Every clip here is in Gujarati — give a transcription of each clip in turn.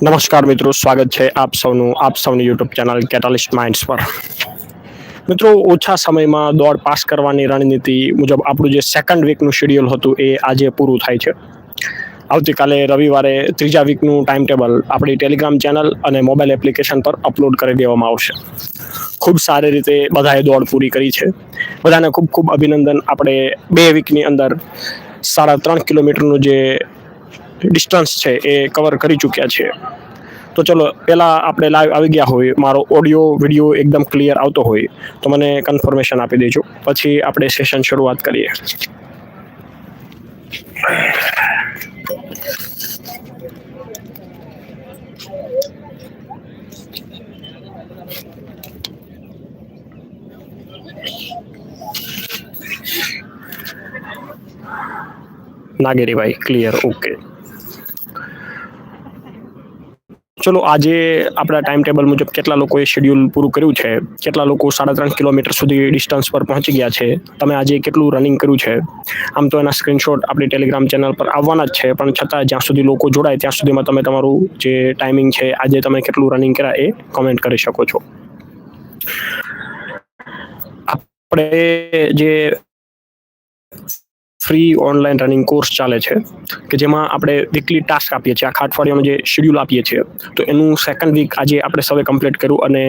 નમસ્કાર મિત્રો, સ્વાગત છે આપ સૌનું, આપ સૌની યુટ્યુબ ચેનલ કેટાલિસ્ટ માઇન્ડ્સ પર. મિત્રો, ઓછા સમયમાં દોડ પાસ કરવાની રણનીતિ મુજબ આપણું જે સેકન્ડ વીકનું શેડ્યુલ હતું એ આજે પૂરું થાય છે. આવતીકાલે રવિવારે ત્રીજા વીકનું ટાઈમ ટેબલ આપણી ટેલિગ્રામ ચેનલ અને મોબાઈલ એપ્લિકેશન પર અપલોડ કરી દેવામાં આવશે. ખૂબ સારી રીતે બધાએ દોડ પૂરી કરી છે. બધાને ખૂબ ખૂબ અભિનંદન. આપણે બે વીકની અંદર સાડા ત્રણ કિલોમીટરનું જે ડિસ્ટન્સ છે એ કવર કરી ચૂક્યા છે. તો ચલો, પહેલાં આપણે લાઈવ આવી ગયા હોય, મારો ઓડિયો વીડિયો એકદમ ક્લિયર આવતો હોય, તો મને કન્ફર્મેશન આપી દેજો. પછી આપણે સેશન શરૂઆત કરીએ. નાગેરીભાઈ ક્લિયર ઓકે ચલો આજે આપણા ટાઈમ ટેબલ મુજબ કેટલા લોકોએ શેડ્યુલ પૂરું કર્યું છે કેટલા લોકો સાડા ત્રણ કિલોમીટર સુધી ડિસ્ટન્સ પર પહોંચી ગયા છે તમે આજે કેટલું રનિંગ કર્યું છે આમ તો એના સ્ક્રીનશોટ આપણી ટેલિગ્રામ ચેનલ પર આવવાના જ છે પણ છતાં જ્યાં સુધી લોકો જોડાય ત્યાં સુધીમાં તમે તમારું જે ટાઈમિંગ છે આજે તમે કેટલું રનિંગ કર્યા એ કમેન્ટ કરી શકો છો. આપણે જે ફ્રી ઓનલાઈન રનિંગ કોર્સ ચાલે છે, કે જેમાં આપણે વીકલી ટાસ્ક આપીએ છીએ. આખા અઠવાડિયાનું જે શેડ્યુલ આપીએ છીએ, તો એનું સેકન્ડ વીક આજે આપણે સૌએ કમ્પ્લીટ કર્યું અને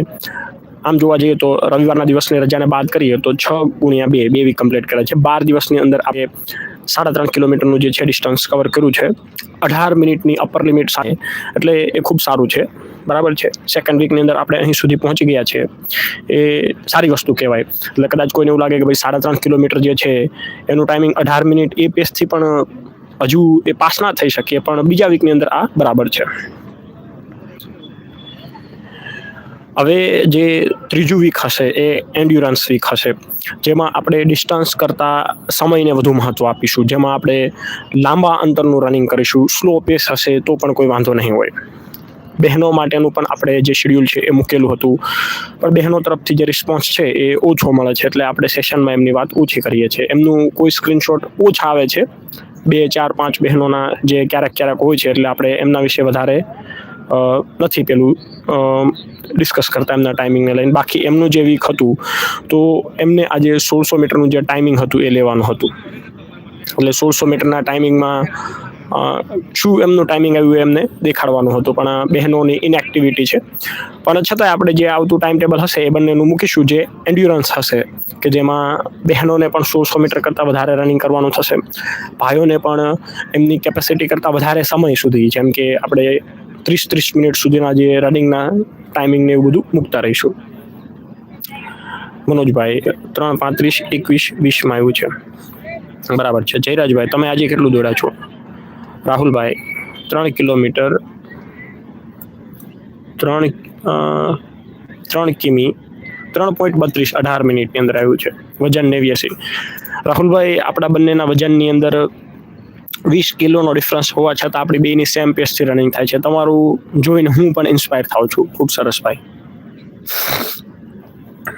આમ જોવા જઈએ તો રવિવારના દિવસની રજાને બાદ કરીએ તો છ ગુણ્યા બે બે વીક કમ્પ્લીટ કર્યા છે. બાર દિવસની અંદર આપણે સાડા ત્રણ કિલોમીટરનું જે છે ડિસ્ટન્સ કવર કર્યું છે. અઢાર મિનિટની અપર લિમિટ સાથે, એટલે એ ખૂબ સારું છે. બરાબર છે? સેકન્ડ વીકની અંદર આપણે અહીં સુધી પહોંચી ગયા છે. એ સારી વસ્તુ કહેવાય. એટલે કદાચ કોઈને એવું લાગે કે ભાઈ સાડા ત્રણ કિલોમીટર જે છે, એનું ટાઈમિંગ અઢાર મિનિટ એ પેસથી પણ હજુ એ પાસ ના થઈ શકીએ, પણ બીજા વીકની અંદર આ બરાબર છે. હવે જે ત્રીજું વીક હશે એ એન્ડ્યુરન્સ વીક હશે, જેમાં આપણે ડિસ્ટન્સ કરતાં સમયને વધુ મહત્ત્વ આપીશું, જેમાં આપણે લાંબા અંતરનું રનિંગ કરીશું સ્લો પેસ હશે તો પણ કોઈ વાંધો નહીં હોય. બહેનો માટેનું પણ આપણે જે શેડ્યુલ છે એ મૂકેલું હતું. પણ બહેનો તરફથી જે રિસ્પોન્સ છે એ ઓછો મળે છે, એટલે આપણે સેશનમાં એમની વાત ઓછી કરીએ છીએ. એમનું કોઈ સ્ક્રીનશોટ ઓછા આવે છે. બે, ચાર, પાંચ બહેનોના જે ક્યારેક ક્યારેક હોય છે, એટલે આપણે એમના વિશે વધારે નથી પેલું ડિસ્કસ કરતા એમના ટાઈમિંગને લઈને. બાકી એમનું જે વીક હતું, તો એમને આજે સોળસો મીટરનું જે ટાઈમિંગ હતું એ લેવાનું હતું. એટલે સોળસો મીટરના ટાઈમિંગમાં શું એમનું ટાઈમિંગ આવ્યું એમને દેખાડવાનું હતું. પણ બહેનોની ઇનએક્ટિવિટી છે. પણ છતાંય આપણે જે આવતું ટાઈમ ટેબલ હશે એ બંનેનું મૂકીશું. જે એન્ડ્યુરન્સ હશે, કે જેમાં બહેનોને પણ સોળસો મીટર કરતાં વધારે રનિંગ કરવાનું થશે. ભાઈઓને પણ એમની કેપેસિટી કરતાં વધારે સમય સુધી, જેમ કે આપણે ત્રીસ ત્રીસ મિનિટ સુધીના જે રનિંગના ટાઈમિંગ ને એવું બધું મૂકતા રહીશું. મનોજભાઈ, ત્રણ પાંત્રીસ, એકવીસ, વીસમાં આવ્યું છે. બરાબર છે. જયરાજભાઈ, તમે આજે કેટલું દોડ્યા છો? રાહુલભાઈ, ત્રણ કિલોમીટર, ત્રણ ત્રણ કિમી, ત્રણ પોઈન્ટ બત્રીસ અઢાર મિનિટની અંદર આવ્યું છે. વજન નેવ્યાસી. રાહુલભાઈ, આપણા બંનેના વજનની અંદર વીસ કિલોનો ડિફરન્સ હોવા છતાં આપણી બેની સેમ પેસથી રનિંગ થાય છે. તમારું જોઈને હું પણ ઇન્સ્પાયર થાઉં છું. ખૂબ સરસ ભાઈ.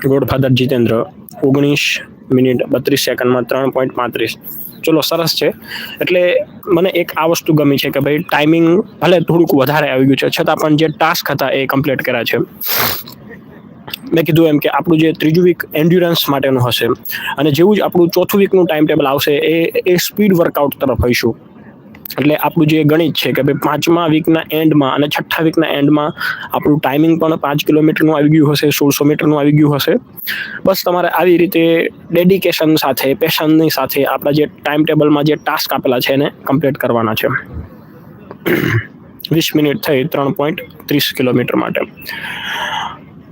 ગોડફાધર જીતેન્દ્ર, ઓગણીસ મિનિટ બત્રીસ સેકન્ડમાં ત્રણ પોઈન્ટ પાંત્રીસ. ચલો, સરસ છે. એટલે મને એક આ વસ્તુ ગમી છે કે ભાઈ ટાઈમિંગ ભલે થોડુંક વધારે આવી ગયું છે, છતાં પણ જે ટાસ્ક હતા એ કમ્પ્લીટ કર્યા છે. મેં કીધું એમ કે આપણું જે ત્રીજું વીક એન્ડ્યુરન્સ માટેનું હશે અને જેવું જ આપણું ચોથું વીકનું ટાઈમ ટેબલ આવશે, એ એ સ્પીડ વર્કઆઉટ તરફ હોઈશું. એટલે આપણું જે ગણિત છે કે ભાઈ પાંચમા વીકના એન્ડમાં અને છઠ્ઠા વીકના એન્ડમાં આપણું ટાઈમિંગ પણ પાંચ કિલોમીટરનું આવી ગયું હશે, સોળસો મીટરનું આવી ગયું હશે. બસ તમારે આવી રીતે ડેડિકેશન સાથે પેશનની સાથે આપણા જે ટાઈમ ટેબલમાં જે ટાસ્ક આપેલા છે એને કમ્પ્લીટ કરવાના છે. વીસ મિનિટ થઈ ત્રણ પોઈન્ટ ત્રીસ કિલોમીટર માટે.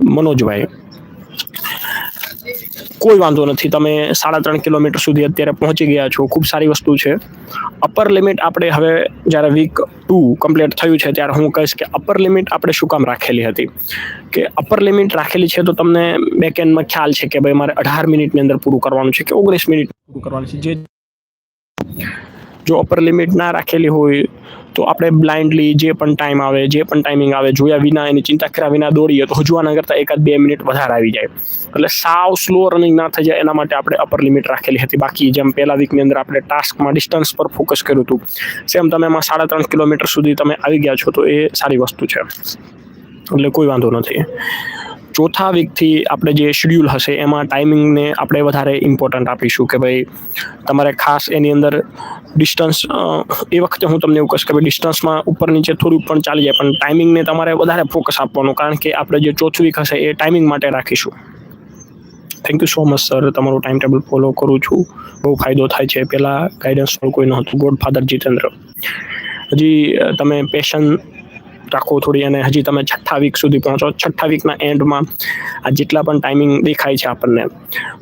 મનોજભાઈ, કોઈ વાંધો નથી. તમે સાડા ત્રણ કિલોમીટર સુધી અત્યારે પહોંચી ગયા છો. ખૂબ સારી વસ્તુ છે. અપર લિમિટ આપણે હવે જ્યારે વીક ટુ કમ્પ્લીટ થયું છે, ત્યારે હું કહીશ કે અપર લિમિટ આપણે શું કામ રાખેલી હતી? કે અપર લિમિટ રાખેલી છે તો તમને બેકેન્ડમાં ખ્યાલ છે કે ભાઈ મારે અઢાર મિનિટની અંદર પૂરું કરવાનું છે કે ઓગણીસ મિનિટ પૂરું કરવાનું છે? જે જો અપર લિમિટ ના રાખેલી હોય તો આપણે બ્લાઇન્ડલી જે પણ ટાઈમ આવે, જે પણ ટાઈમિંગ આવે, જોયા વિના એની ચિંતા કર્યા વિના દોડીએ, તો હજુ કરતાં એકાદ બે મિનિટ વધારે આવી જાય. એટલે સાવ સ્લો રનિંગ ના થઈ જાય એના માટે આપણે અપર લિમિટ રાખેલી હતી. બાકી જેમ પહેલા વીકની અંદર આપણે ટાસ્કમાં ડિસ્ટન્સ પર ફોકસ કર્યું હતું સેમ તમે એમાં સાડા ત્રણ કિલોમીટર સુધી તમે આવી ગયા છો, તો એ સારી વસ્તુ છે. એટલે કોઈ વાંધો નથી. ચોથા વીકથી આપણે જે શેડ્યુલ હશે, એમાં ટાઈમિંગને આપણે વધારે ઇમ્પોર્ટન્ટ આપીશું કે ભાઈ, તમારે ખાસ એની અંદર ડિસ્ટન્સ એ વખતે હું તમને એવું કહીશ કે ભાઈ ડિસ્ટન્સમાં ઉપર નીચે થોડુંક પણ ચાલી જાય, પણ ટાઈમિંગને તમારે વધારે ફોકસ આપવાનું, કારણ કે આપણે જે ચોથું વીક હશે, એ ટાઈમિંગ માટે રાખીશું. Thank you so much sir તમારું ટાઈમ ટેબલ ફોલો કરું છું. બહુ ફાયદો થાય છે. પહેલાં ગાઈડન્સ કોઈ નહોતું. God father Jitendra. હજી તમે પેશન રાખો થોડી અને હજી તમે છઠ્ઠા વીક સુધી પહોંચો. છઠ્ઠા વીકના એન્ડમાં આ જેટલા પણ ટાઈમિંગ દેખાય છે આપણને,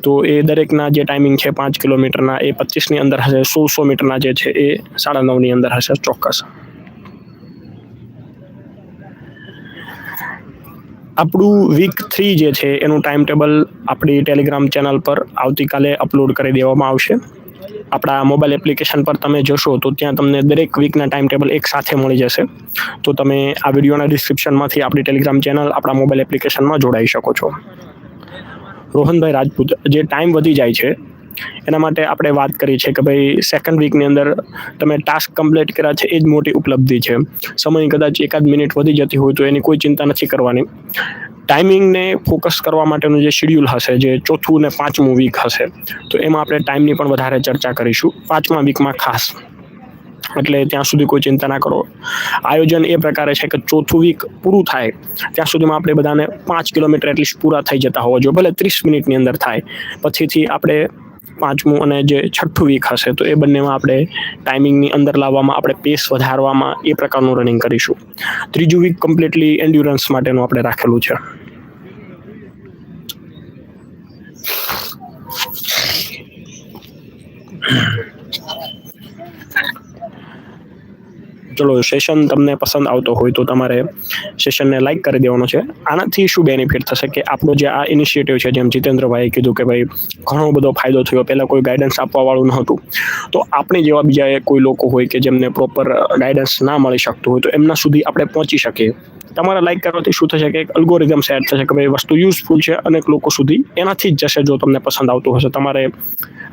તો એ દરેકના જે ટાઈમિંગ છે પાંચ કિલોમીટરના, એ પચીસની અંદર હશે, સો સો મીટરના જે છે એ સાડા નવની અંદર હશે ચોક્કસ. આપણું વીક થ્રી જે છે એનું ટાઈમ ટેબલ આપણી ટેલિગ્રામ ચેનલ પર આવતીકાલે અપલોડ કરી દેવામાં આવશે. આપણા મોબાઈલ એપ્લિકેશન પર તમે જશો તો ત્યાં તમને દરેક વીકના ટાઈમ ટેબલ એક સાથે મળી જશે. તો તમે આ વિડીયોના ડિસ્ક્રિપ્શનમાંથી આપણી ટેલિગ્રામ ચેનલ આપણા મોબાઈલ એપ્લિકેશનમાં જોડાઈ શકો છો. રોહનભાઈ રાજપૂત, જે ટાઈમ વધી જાય છે, એના માટે આપણે વાત કરી છે કે ભાઈ સેકન્ડ વીકની અંદર તમે ટાસ્ક કમ્પ્લીટ કર્યા છે, એ જ મોટી ઉપલબ્ધિ છે. સમય કદાચ એકાદ મિનિટ વધી જતી હોય તો એની કોઈ ચિંતા નથી કરવાની. ટાઈમિંગને ફોકસ કરવા માટેનું જે શેડ્યુલ હશે, જે ચોથું ને પાંચમું વીક હશે, તો એમાં આપણે ટાઈમની પણ વધારે ચર્ચા કરીશું. પાંચમા વીકમાં ખાસ. એટલે ત્યાં સુધી કોઈ ચિંતા ના કરો. આયોજન એ પ્રકારે છે કે ચોથું વીક પૂરું થાય, ત્યાં સુધીમાં આપણે બધાને પાંચ કિલોમીટર એટલીસ્ટ પૂરા થઈ જતા હોવા જોઈએ. ભલે ત્રીસ મિનિટની અંદર થાય. પછીથી આપણે પાંચમું અને જે છઠ્ઠું વીક હશે, તો એ બંનેમાં આપણે ટાઈમિંગની અંદર લાવવામાં આપણે પેસ વધારવામાં એ પ્રકારનું રનિંગ કરીશું. ત્રીજું વીક કમ્પ્લીટલી એન્ડ્યુરન્સ માટેનું આપણે રાખેલું છે. ચલો સેશન તમને પસંદ આવતો હોય તો તમારે સેશનને લાઇક કરી દેવાનો છે. આનાથી શું બેનિફિટ થશે કે આપણો જે આ ઇનિશિયેટિવ છે, જેમ જીતેન્દ્રભાઈએ કીધું કે ભાઈ, ઘણો બધો ફાયદો થયો. પહેલાં કોઈ ગાઈડન્સ આપવાવાળું નહોતું. તો આપણે જેવા બીજા કોઈ લોકો હોય કે જેમને પ્રોપર ગાઈડન્સ ના મળી શકતું હોય, તો એમના સુધી આપણે પહોંચી શકીએ. તમારા લાઈક કરવાથી શું થશે કે એક અલ્ગોરિધમ સેટ થશે કે ભાઈ, વસ્તુ યુઝફુલ છે અનેક લોકો સુધી એનાથી જ જશે જો તમને પસંદ આવતું હશે. તમારે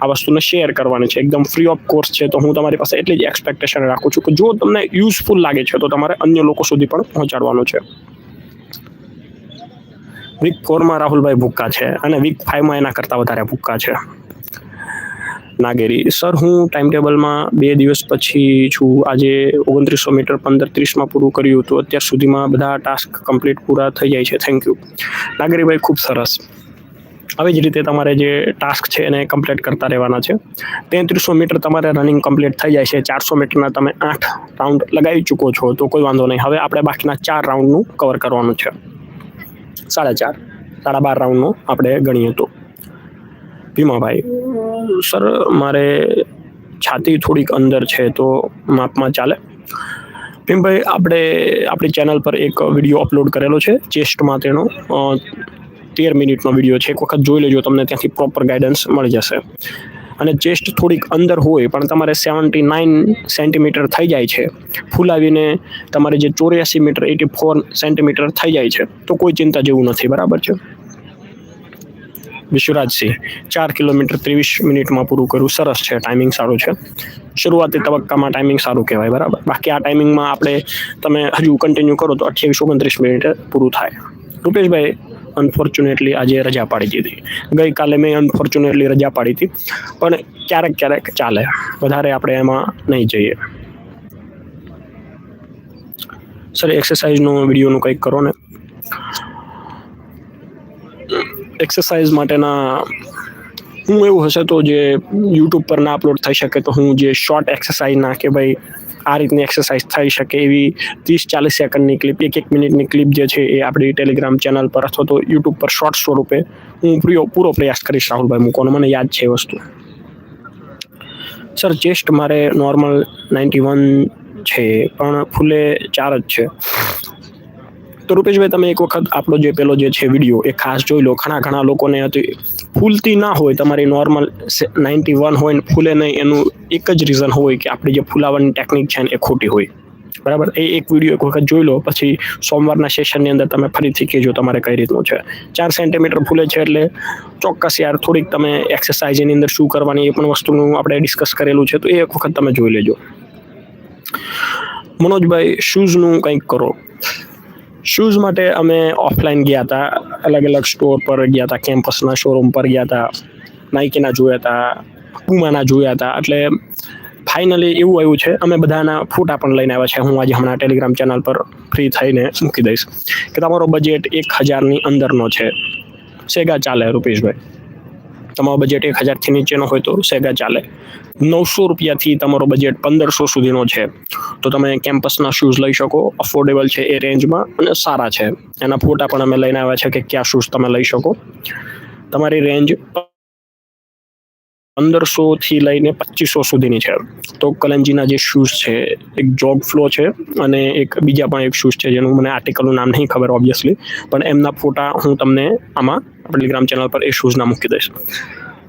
આ વસ્તુને શેર કરવાની છે. એકદમ ફ્રી ઓફ કોર્સ છે. તો હું તમારી પાસે એટલી જ એક્સપેક્ટેશન રાખું છું કે જો તમને યુઝફુલ લાગે છે, તો તમારે અન્ય લોકો સુધી પણ પહોંચાડવાનું છે. વીક ફોરમાં રાહુલભાઈ ભૂક્કા છે અને વીક ફાઈવમાં એના કરતાં વધારે ભૂક્કા છે. નાગેરી. સર હું ટાઈમ ટેબલમાં બે દિવસ પછી છું. આજે ઓગણત્રીસો મીટર પંદર ત્રીસમાં પૂરું કર્યું હતું. અત્યાર સુધીમાં બધા ટાસ્ક કમ્પ્લીટ પૂરા થઈ જાય છે. થેન્ક યુ નાગેરીભાઈ, ખૂબ સરસ. આવી જ રીતે તમારે જે ટાસ્ક છે એને કમ્પ્લીટ કરતા રહેવાના છે. તેત્રીસો મીટર તમારે રનિંગ કમ્પ્લીટ થઈ જાય છે. ચારસો મીટરના તમે આઠ રાઉન્ડ લગાવી ચૂકો છો તો કોઈ વાંધો નહીં. હવે આપણે બાકીના ચાર રાઉન્ડનું કવર કરવાનું છે. સાડા ચાર સાડા બાર રાઉન્ડનું આપણે ગણીએ તો. ભીમાભાઈ સર મારે છાતી થોડીક અંદર છે તો માપમાં ચાલે. ભીમભાઈ આપણે આપણી ચેનલ પર એક વીડિયો અપલોડ કરેલો છે ચેસ્ટમાં અ, તેર મિનિટનો વીડિયો છે. એક વખત જોઈ લેજો, તમને ત્યાંથી પ્રોપર ગાઈડન્સ મળી જશે. અને ચેસ્ટ થોડીક અંદર હોય, પણ તમારે સેવન્ટી નાઇન સેન્ટીમીટર થઈ જાય છે. ફૂલાવીને તમારે જે ચોર્યાસી મીટર એટી ફોર સેન્ટીમીટર થઈ જાય છે. તો કોઈ ચિંતા જેવું નથી, બરાબર છે? વિશ્વરાજસિંહ, ચાર કિલોમીટર ત્રેવીસ મિનિટમાં પૂરું કર્યું. સરસ છે ટાઈમિંગ સારું છે. શરૂઆતી તબક્કામાં ટાઈમિંગ સારું કહેવાય, બરાબર? બાકી આ ટાઈમિંગમાં આપણે તમે હજુ કન્ટિન્યુ કરો તો અઠ્યાવીસ ઓગણત્રીસ મિનિટે પૂરું થાય. રૂપેશભાઈ અનફોર્ચ્યુનેટલી આજે રજા પાડી દીધી. ગઈકાલે મેં અનફોર્ચ્યુનેટલી રજા પાડી હતી. પણ ક્યારેક ક્યારેક ચાલે. વધારે આપણે એમાં નહીં જઈએ. સર એક્સરસાઇઝનો વિડીયોનું કંઈક કરો ને. એક્સરસાઇઝ માટેના હું એવું હશે તો જે યુટ્યુબ પર ના અપલોડ થઈ શકે તો હું જે શોર્ટ એક્સરસાઇઝના કે ભાઈ આ રીતની એક્સરસાઇઝ થઈ શકે એવી ત્રીસ ચાલીસ સેકન્ડની ક્લિપ એક એક મિનિટની ક્લિપ જે છે એ આપણી ટેલિગ્રામ ચેનલ પર અથવા તો યુટ્યુબ પર શોર્ટ સ્વરૂપે હું પૂરો પૂરો પ્રયાસ કરીશ રાહુલભાઈ મૂકવાનો. મને યાદ છે એ વસ્તુ. સર ચેસ્ટ મારે નોર્મલ નાઇન્ટી વન છે, પણ ફૂલે ચાર જ છે. તો રૂપેશભાઈ, તમે એક વખત આપણો જે પેલો જે છે વીડિયો એ ખાસ જોઈ લો. ઘણા ઘણા લોકોને હતી, ફૂલતી ના હોય, તમારી નોર્મલ નાઇન્ટી વન હોય ને ફૂલે નહીં, એનું એક જ રીઝન હોય કે આપણી જે ફૂલાવાની ટેકનિક છે ને એ ખોટી હોય. બરાબર? એ એક વીડિયો એક વખત જોઈ લો, પછી સોમવારના સેશનની અંદર તમે ફરીથી કહેજો તમારે કઈ રીતનું છે. ચાર સેન્ટીમીટર ફૂલે છે એટલે ચોક્કસ યાર, થોડીક તમે એક્સરસાઇઝ એની અંદર શું કરવાની એ પણ વસ્તુનું આપણે ડિસ્કસ કરેલું છે, તો એ એક વખત તમે જોઈ લેજો. મનોજભાઈ શૂઝનું કંઈક કરો. શૂઝ માટે અમે ઓફલાઈન ગયા હતા. અલગ અલગ સ્ટોર પર ગયા હતા કેમ્પસના શોરૂમ પર ગયા હતા. નાઇકીના જોયા હતા પુમાના જોયા હતા. એટલે ફાઇનલી એવું આવ્યું છે, અમે બધાના ફોટા પણ લઈને આવ્યા છે. હું આજે હમણાં ટેલિગ્રામ ચેનલ પર ફ્રી થઈને મૂકી દઈશ. કે તમારો બજેટ એક હજારની અંદરનો છે. સેગા ચાલે, રૂપેશભાઈ. તમારો બજેટ એક હજારથી નીચેનો હોય તો સેગા ચાલે. નવસો રૂપિયાથી તમારો બજેટ પંદરસો સુધીનો છે. તો તમે કેમ્પસના શૂઝ લઈ શકો અફોર્ડેબલ છે એ રેન્જમાં અને સારા છે. એના ફોટા પણ અમે લઈને આવ્યા છે કે કયા શૂઝ તમે લઈ શકો. તમારી રેન્જ પંદરસો થી લઈને પચીસો સુધીની છે. તો કલંજીના જે શૂઝ છે, એક જોગ ફ્લો છે અને એક બીજા પણ એક શૂઝ છે, જેનું મને આર્ટિકલનું નામ નહીં ખબર ઓબ્વિયસલી પણ એમના ફોટા હું તમને આમાં ટેલિગ્રામ ચેનલ પર એ શૂઝના મૂકી દઈશ.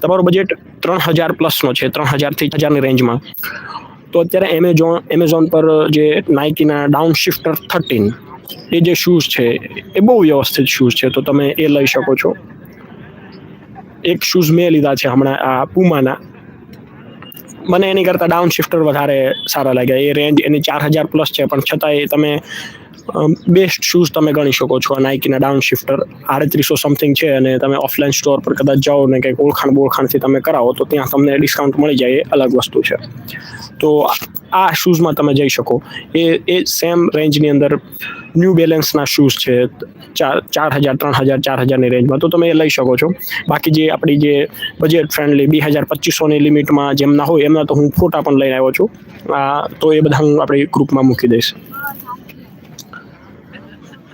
તમારું બજેટ ત્રણ હજાર પ્લસનો છે, ત્રણ હજારથી હજારની રેન્જમાં તો અત્યારે એમેઝોન એમેઝોન પર જે નાઇકીના ડાઉન શિફ્ટર થર્ટીન એ જે શૂઝ છે, એ બહુ વ્યવસ્થિત શૂઝ છે. તો તમે એ લઈ શકો છો. એક શૂઝ મેં લીધા છે હમણાં, આ પુમાના મને એની કરતાં ડાઉન શિફ્ટર વધારે સારા લાગ્યા. એ રેન્જ એની ચાર હજાર પ્લસ છે, પણ છતાંય તમે બેસ્ટ શૂઝ તમે ગણી શકો છો નાઇકીના ડાઉન શિફ્ટર આડત્રીસો સમથિંગ છે અને તમે ઓફલાઈન સ્ટોર પર કદાચ જાઓ ને કંઈક ઓળખાણ બોળખાણથી તમે કરાવો, તો ત્યાં તમને ડિસ્કાઉન્ટ મળી જાય, એ અલગ વસ્તુ છે. તો આ શૂઝમાં તમે જઈ શકો. એ એ સેમ રેન્જની અંદર ન્યૂ બેલેન્સના શૂઝ છે, ચાર ચાર હજાર ત્રણ હજાર ચાર હજારની રેન્જમાં તો તમે એ લઈ શકો છો. બાકી જે આપણી જે બજેટ ફ્રેન્ડલી બે હજાર પચીસોની લિમિટમાં જેમના હોય, એમના તો હું ફોટા પણ લઈને આવ્યો છું. આ, તો એ બધા હું આપણી ગ્રુપમાં મૂકી દઈશ.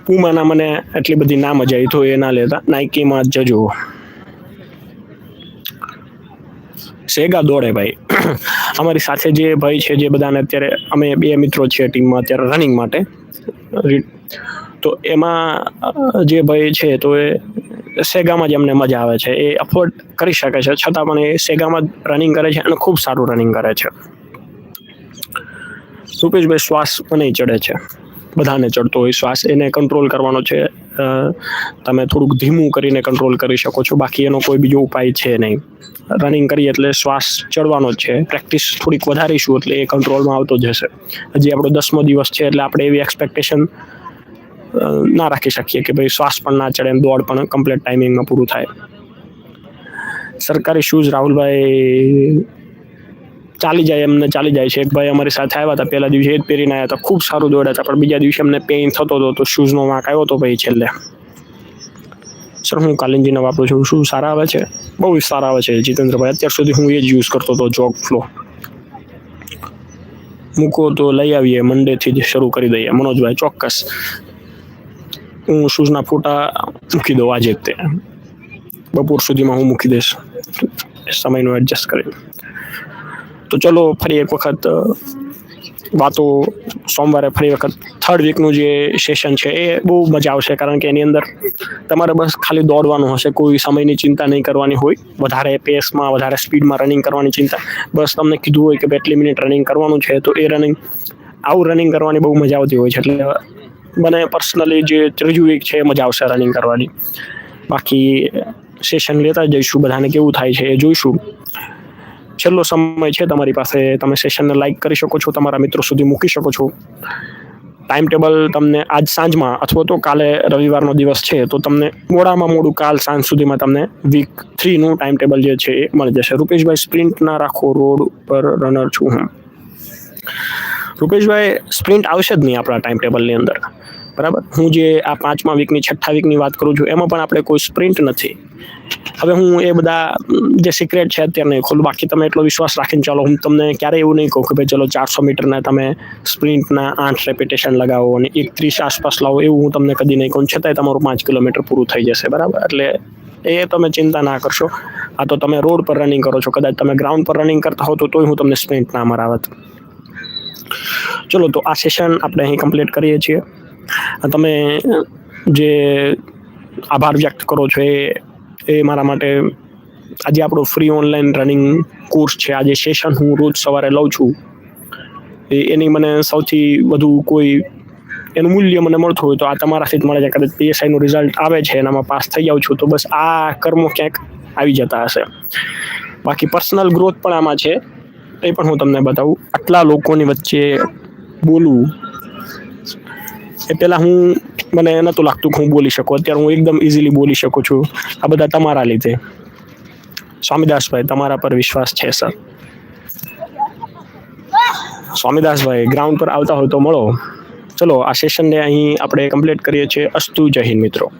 પુમાના મને એટલી બધી ના મજા આવી, તો એ ના લેતા. નાઇકીમાં જજો. સેગા દોડે ભાઈ. અમારી સાથે જે ભાઈ છે, જે બધાને અત્યારે અમે બે મિત્રો છીએ ટીમમાં અત્યારે રનિંગ માટે. તો એમાં જે ભાઈ છે, તો એ સેગામાં જ એમને મજા આવે છે. એ અફોર્ડ કરી શકે છે. છતાં પણ એ સેગામાં જ રનિંગ કરે છે અને ખૂબ સારું રનિંગ કરે છે. રૂપેશભાઈ શ્વાસ મને ચડે છે. બધાને ચડતો હોય શ્વાસ એને કંટ્રોલ કરવાનો છે. તમે થોડુંક ધીમું કરીને કંટ્રોલ કરી શકો છો. બાકી એનો કોઈ બીજો ઉપાય છે નહીં. રનિંગ કરીએ એટલે શ્વાસ ચડવાનો જ છે. પ્રેક્ટિસ થોડીક વધારીશું એટલે એ કંટ્રોલમાં આવતો જશે હજી આપણો દસમો દિવસ છે એટલે આપણે એવી એક્સપેક્ટેશન ના રાખી શકીએ કે ભાઈ શ્વાસ પણ ના ચડે દોડ પણ કમ્પ્લીટ ટાઈમિંગમાં પૂરું થાય. સરકારી શૂઝ રાહુલભાઈ ચાલી જાય એમને, ચાલી જાય છે. એક ભાઈ અમારી સાથે આવ્યા હતા પહેલા દિવસે, એ જ પહેરીને આવ્યા હતા. ખૂબ સારું દોડ્યા હતા, પણ બીજા દિવસે એમને પેઇન થતો હતો, તો શૂઝનો વાંક આવ્યો હતો ભાઈ છેલ્લે. સર હું કાલિંજીના વાપરું છું. શું સારા આવે છે? બહુ સારા આવે છે, જીતેન્દ્રભાઈ. અત્યાર સુધી હું એ જ યુઝ કરતો હતો જોગ ફ્લો મૂકો તો લઈ આવીએ મંડેથી જ શરૂ કરી દઈએ. મનોજભાઈ, ચોક્કસ. હું શૂઝના ફોટા મૂકી દઉં આજે તે. બપોર સુધીમાં હું મૂકી દઈશ. સમયનું એડજસ્ટ કરી. તો ચલો ફરી એક વખત વાતો સોમવારે ફરી વખત થર્ડ વીકનું જે સેશન છે એ બહુ મજા આવશે કારણ કે એની અંદર તમારે બસ ખાલી દોડવાનું હશે, કોઈ સમયની ચિંતા નહીં કરવાની હોય. વધારે પેસમાં વધારે સ્પીડમાં રનિંગ કરવાની ચિંતા. બસ તમને કીધું હોય કે એટલી મિનિટ રનિંગ કરવાનું છે, તો એ રનિંગ આવું રનિંગ કરવાની બહુ મજા આવતી હોય છે. એટલે મને પર્સનલી જે ત્રીજું વીક છે મજા આવશે રનિંગ કરવાની. બાકી સેશન લેતા જઈશું બધાને, કેવું થાય છે એ જોઈશું. છેલ્લો સમય છે તમારી પાસે. તમે સેશનને લાઈક કરી શકો છો, તમારા મિત્રો સુધી મૂકી શકો છો. ટાઈમ ટેબલ તમને આજ સાંજમાં અથવા તો કાલે રવિવારનો દિવસ છે, તો તમને મોડામાં મોડું કાલ સાંજ સુધીમાં તમને વીક થ્રીનું ટાઈમ ટેબલ જે છે એ મળી જશે. રૂપેશભાઈ સ્પ્રિન્ટ ના રાખો. રોડ પર રનર છું હું. રૂપેશભાઈ સ્પ્રિન્ટ આવશે જ નહીં આપણા ટાઈમ ટેબલની અંદર. બરાબર? હું જે આ પાંચમા વીકની છઠ્ઠા વીકની વાત કરું છું, એમાં પણ આપણે કોઈ સ્પ્રિન્ટ નથી. હવે હું એ બધા જે સિક્રેટ છે અત્યારે નહીં ખોલું. બાકી તમે એટલો વિશ્વાસ રાખીને ચાલો, હું તમને ક્યારેય એવું નહીં કહું કે ભાઈ, ચલો, ચારસો મીટરના તમે સ્પ્રિન્ટના આઠ રેપિટેશન લગાવો અને એક ત્રીસ આસપાસ લાવો, એવું હું તમને કદી નહીં કહું. છતાંય તમારું પાંચ કિલોમીટર પૂરું થઈ જશે, બરાબર? એટલે એ તમે ચિંતા ના કરશો. આ તો તમે રોડ પર રનિંગ કરો છો. કદાચ તમે ગ્રાઉન્ડ પર રનિંગ કરતા હો તો તોય હું તમને સ્પ્રિન્ટ ના મરાવત. ચલો, તો આ સેશન આપણે અહીં કમ્પ્લીટ કરીએ છીએ. તમે જે આભાર વ્યક્ત કરો છો એ એ મારા માટે આજે આપણો ફ્રી ઓનલાઈન રનિંગ કોર્સ છે. આજે સેશન હું રોજ સવારે લઉં છું. એની મને સૌથી વધુ કોઈ એનું મૂલ્ય મને મળતું હોય તો આ તમારાથી જ મળે છે. કદાચ પીએસઆઈનું રિઝલ્ટ આવે છે, એનામાં પાસ થઈ જાઉં છું તો બસ આ કર્મો ક્યાંક આવી જતા હશે. બાકી પર્સનલ ગ્રોથ પણ આમાં છે. એ પણ હું તમને બતાવું. આટલા લોકોની વચ્ચે બોલવું એ પહેલાં હું મને નહોતું લાગતું કે હું બોલી શકું. અત્યારે હું એકદમ ઇઝીલી બોલી શકું છું. આ બધા તમારા લીધે. સ્વામીદાસભાઈ, તમારા પર વિશ્વાસ છે સર સ્વામીદાસભાઈ ગ્રાઉન્ડ પર આવતા હોય તો મળો. ચલો, આ સેશનને અહીં આપણે કમ્પ્લીટ કરીએ છીએ. અસ્તુ જય મિત્રો.